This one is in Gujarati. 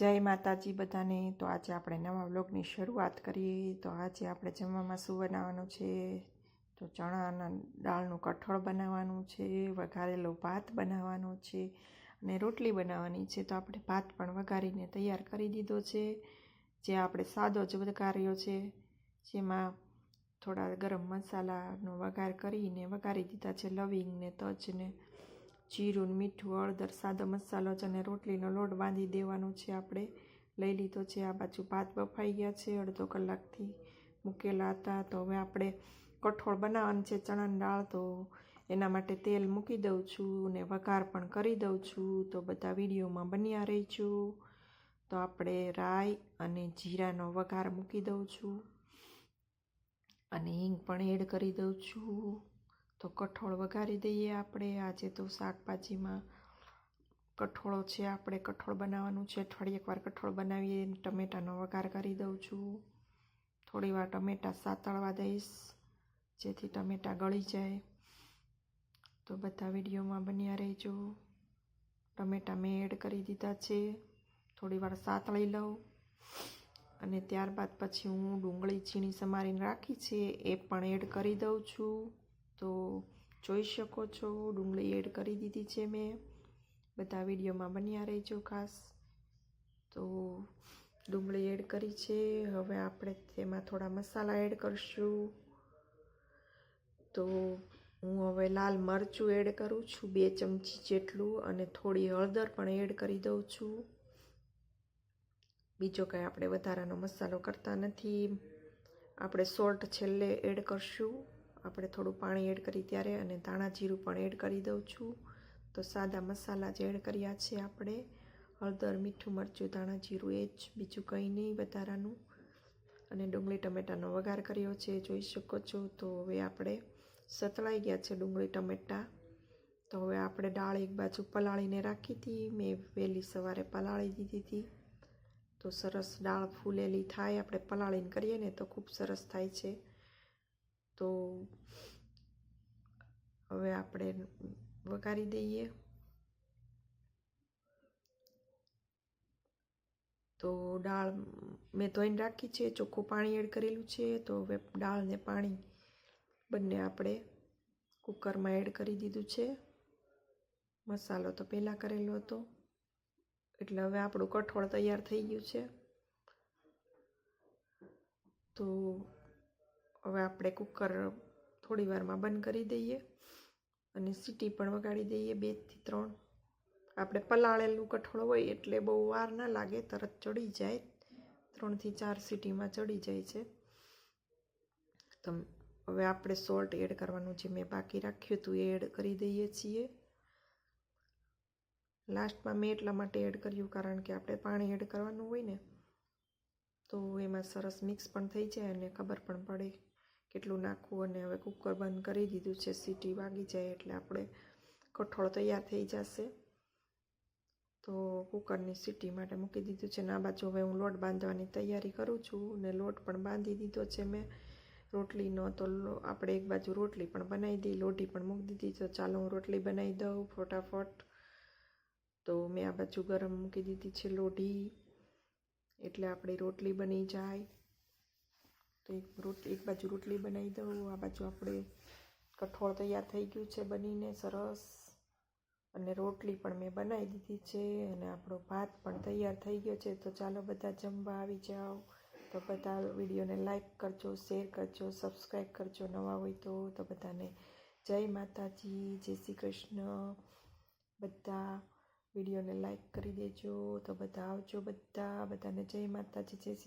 જય માતાજી બધાને. તો આજે આપણે નવા વ્લોગની શરૂઆત કરીએ. તો આજે આપણે જમવામાં શું બનાવવાનું છે? તો ચણાના દાળનું કઠોળ બનાવવાનું છે, વઘારેલો ભાત બનાવવાનો છે અને રોટલી બનાવવાની છે. તો આપણે ભાત પણ વઘારીને તૈયાર કરી દીધો છે. જે આપણે સાદો જ વઘાર્યો છે, જેમાં થોડા ગરમ મસાલાનો વઘાર કરીને વઘારી દીધા છે લવિંગ ને તજ ને જીરું, મીઠું, હળદર, સાદો મસાલો છે અને રોટલીનો લોટ બાંધી દેવાનો છે આપણે. લઈ લીધો છે. આ બાજુ ભાત બફાઈ ગયા છે અડધો કલાકથી મૂકેલા હતા. તો હવે આપણે કઠોળ બનાવવાનું છે ચણાની દાળ. તો એના માટે તેલ મૂકી દઉં છું ને વઘાર પણ કરી દઉં છું. તો બધા વિડીયોમાં બન્યા રહીશું તો આપણે રાઈ અને જીરાનો વઘાર મૂકી દઉં છું. અને હિંગ પણ એડ કરી દઉં છું. તો કઠોળ વઘારી દઈએ આપણે. આજે તો શાકભાજીમાં કઠોળો છે, આપણે કઠોળ બનાવવાનું છે. અઠવાડિયે એકવાર કઠોળ બનાવીએ, ટમેટાનો વઘાર કરી દઉં છું. થોડી વાર ટમેટા સાતળવા દઈશ, જેથી ટમેટા ગળી જાય. તો બધા વિડીયોમાં બન્યા રહેજો. ટમેટા મેં એડ કરી દીધા છે. થોડી વાર સાતળી લઉં. અને ત્યારબાદ પછી હું ડુંગળી ચીણી સમારીને રાખી છે, એ પણ એડ કરી દઉં છું. તો જોઈ શકો છો. ડુંગળી એડ કરી દીધી છે મેં. બધા વિડીયોમાં બન્યા રહેજો ખાસ. તો ડુંગળી એડ કરી છે. હવે આપણે તેમાં થોડા મસાલા એડ કરશું. તો હું હવે લાલ મરચું એડ કરું છું, બે ચમચી જેટલું, અને થોડી હળદર પણ એડ કરી દઉં છું. બીજો કંઈ આપણે વધારાનો મસાલો કરતા નથી. આપણે સોલ્ટ છેલ્લે એડ કરશું. આપણે થોડું પાણી એડ કરી ત્યારે અને ધાણા જીરું પણ એડ કરી દઉં છું. તો સાદા મસાલા જે એડ કર્યા છે આપણે. હળદર, મીઠું મરચું, ધાણા જીરું એ જ. બીજું કંઈ નહીં વધારાનું. અને ડુંગળી ટમેટાનો વઘાર કર્યો છે, જોઈ શકો છો. તો હવે આપણે સતળાઈ ગયા છે ડુંગળી ટમેટા. તો હવે આપણે દાળ એક બાજુ પલાળીને રાખી હતી. મેં વહેલી સવારે પલાળી દીધી હતી. તો સરસ દાળ ફૂલેલી થાય. આપણે પલાળીને કરીએ ને તો ખૂબ સરસ થાય છે. તો હવે આપણે વઘારી દઈએ. તો દાળ મેં ધોઈને રાખી છે, ચોખ્ખું પાણી એડ કરેલું છે, તો હવે દાળ ને પાણી બંને આપણે કુકરમાં એડ કરી દીધું છે. મસાલો તો પહેલાં કરેલો હતો, એટલે હવે આપણું કઠોળ તૈયાર થઈ ગયું છે. તો હવે આપણે કુકર થોડી વારમાં બંધ કરી દઈએ અને સીટી પણ વગાડી દઈએ બેથી ત્રણ. આપણે પલાળેલું કઠોળ હોય એટલે બહુ વાર ના લાગે, તરત ચડી જાય. ત્રણથી ચાર સીટીમાં ચડી જાય છે. તો હવે આપણે સોલ્ટ એડ કરવાનું જે મેં બાકી રાખ્યું હતું એ એડ કરી દઈએ છીએ. લાસ્ટમાં મેં એટલા માટે એડ કર્યું કારણ કે આપણે પાણી એડ કરવાનું હોય ને, તો એમાં સરસ મિક્સ પણ થઈ જાય અને ખબર પણ પડે. કેટલું નાખવું અને હવે કુકર બંધ કરી દીધું છે, સીટી વાગી જાય એટલે આપણે કઠોળ તૈયાર થઈ જશે. તો કુકરની સીટી માટે મૂકી દીધું છે ને આ બાજુ હવે હું લોટ બાંધવાની તૈયારી કરું છું ને લોટ પણ બાંધી દીધો છે મેં. રોટલીનો તો આપણે એક બાજુ રોટલી પણ બનાવી દઈ, લોઢી પણ મૂકી દીધી. તો ચાલો હું રોટલી બનાવી દઉં ફટાફટ. તો મેં આ બાજુ ગરમ મૂકી દીધી છે લોઢી. એટલે આપણી રોટલી બની જાય. તો એક રોટલી એક બાજુ રોટલી બનાવી દઉં, આ બાજુ આપણે કઠોળ તૈયાર થઈ ગયું છે બનીને સરસ. અને રોટલી પણ મેં બનાવી દીધી છે અને આપણો ભાત પણ તૈયાર થઈ ગયો છે. તો ચાલો બધા જમવા આવી જાઓ. તો બધા વિડીયોને લાઈક કરજો, શેર કરજો, સબસ્ક્રાઈબ કરજો નવા હોય તો. તો બધાને જય માતાજી, જય શ્રી કૃષ્ણ. બધા વિડીયોને લાઈક કરી દેજો. તો બધા આવજો બધા. બધાને જય માતાજી, જય શ્રી